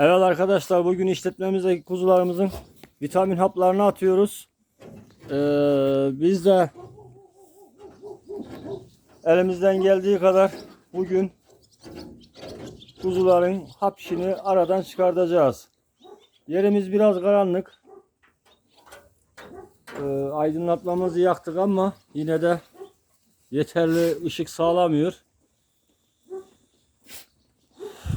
Evet arkadaşlar bugün işletmemizdeki kuzularımızın vitamin haplarını atıyoruz. Ee, biz de elimizden geldiği kadar bugün kuzuların hap işini aradan çıkartacağız. Yerimiz biraz karanlık. Ee, aydınlatmamızı yaktık ama yine de yeterli ışık sağlamıyor.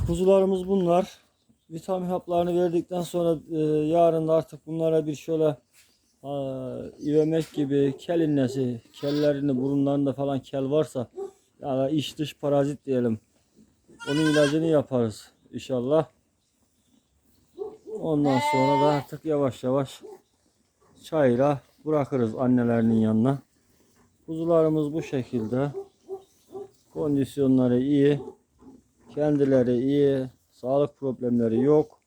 Kuzularımız bunlar. Vitamin haplarını verdikten sonra e, yarın da artık bunlara bir şöyle e, ivemek gibi kel innesi, kellerini burunlarında falan kel varsa yani iç dış parazit diyelim. Onun ilacını yaparız inşallah. Ondan sonra da artık yavaş yavaş çayıra bırakırız annelerinin yanına. Kuzularımız bu şekilde. Kondisyonları iyi. Kendileri iyi. Sağlık problemleri yok.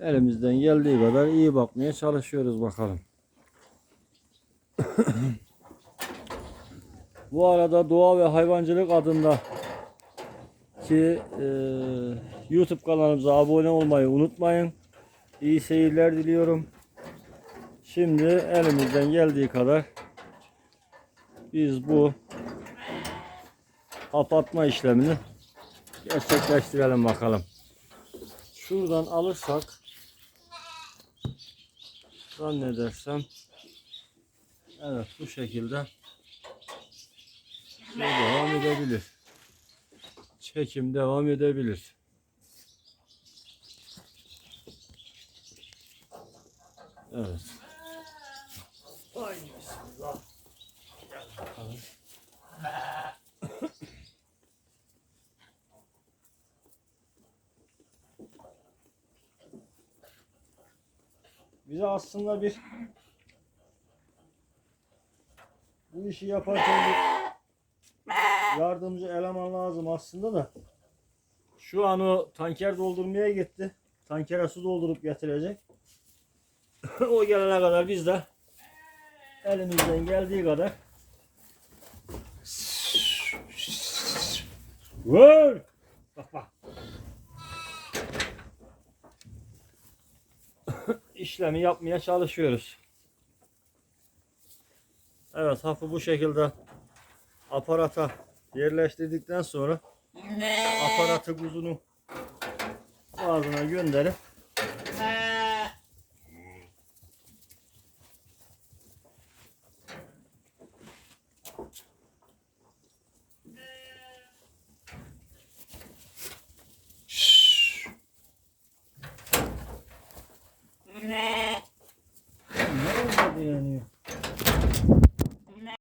Elimizden geldiği kadar iyi bakmaya çalışıyoruz bakalım. Bu arada doğa ve hayvancılık adında ki e, YouTube kanalımıza abone olmayı unutmayın. İyi seyirler diliyorum. Şimdi elimizden geldiği kadar biz bu kapatma işlemini gerçekleştirelim bakalım. Şuradan alırsak zannedersem evet bu şekilde devam edebilir. Çekim devam edebilir. Evet. Bize aslında bir bu işi yaparken bir yardımcı eleman lazım aslında da. Şu an o tanker doldurmaya gitti. Tankere su doldurup getirecek. o gelene kadar biz de elimizden geldiği kadar Vur! Bak bak. işlemi yapmaya çalışıyoruz. Evet hafı bu şekilde aparata yerleştirdikten sonra aparatı kuzunun ağzına gönderip